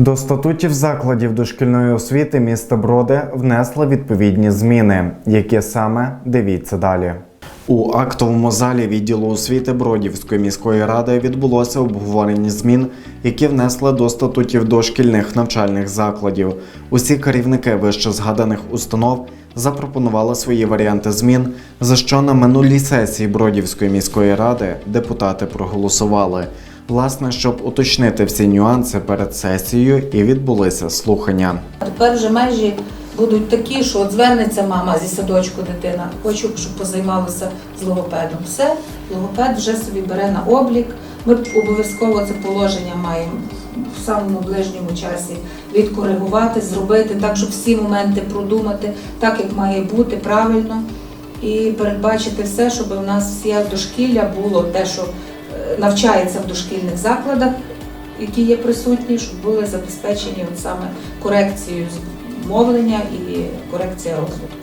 До статутів закладів дошкільної освіти міста Броди внесли відповідні зміни. Які саме дивіться далі. У актовому залі відділу освіти Бродівської міської ради відбулося обговорення змін, які внесли до статутів дошкільних навчальних закладів. Усі керівники вище згаданих установ запропонували свої варіанти змін, за що на минулій сесії Бродівської міської ради депутати проголосували. Власне, щоб уточнити всі нюанси перед сесією, і відбулися слухання. Тепер вже межі будуть такі, що от звернеться мама зі садочку дитина, хочу, щоб позаймалася з логопедом. Все, логопед вже собі бере на облік. Ми обов'язково це положення маємо в самому ближньому часі відкоригувати, зробити так, щоб всі моменти продумати, так як має бути правильно, і передбачити все, щоб у нас всі дошкілля було те, що навчається в дошкільних закладах, які є присутні, щоб були забезпечені от саме корекцією мовлення і корекція розвитку.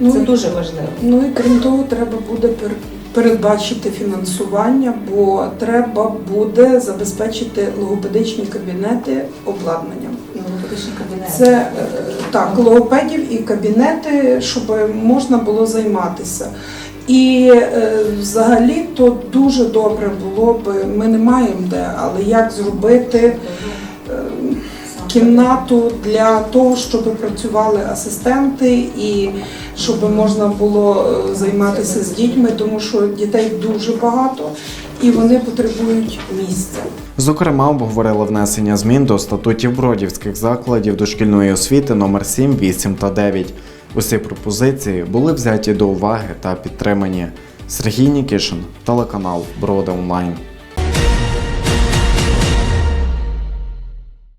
Ну, Це дуже важливо. Ну і крім того, треба буде пер- передбачити фінансування, бо треба буде забезпечити логопедичні кабінети обладнанням. Логопедичний кабінет. Це е, так, логопедів і кабінети, щоб можна було займатися. І е, взагалі то дуже добре було б, ми не маємо де, але як зробити е, кімнату для того, щоб працювали асистенти і щоб можна було е, займатися з дітьми, тому що дітей дуже багато і вони потребують місця. Зокрема, обговорили внесення змін до статутів бродівських закладів дошкільної освіти номер 7, 8 та 9. Усі пропозиції були взяті до уваги та підтримані. Сергій Нікішин, телеканал Брода Онлайн.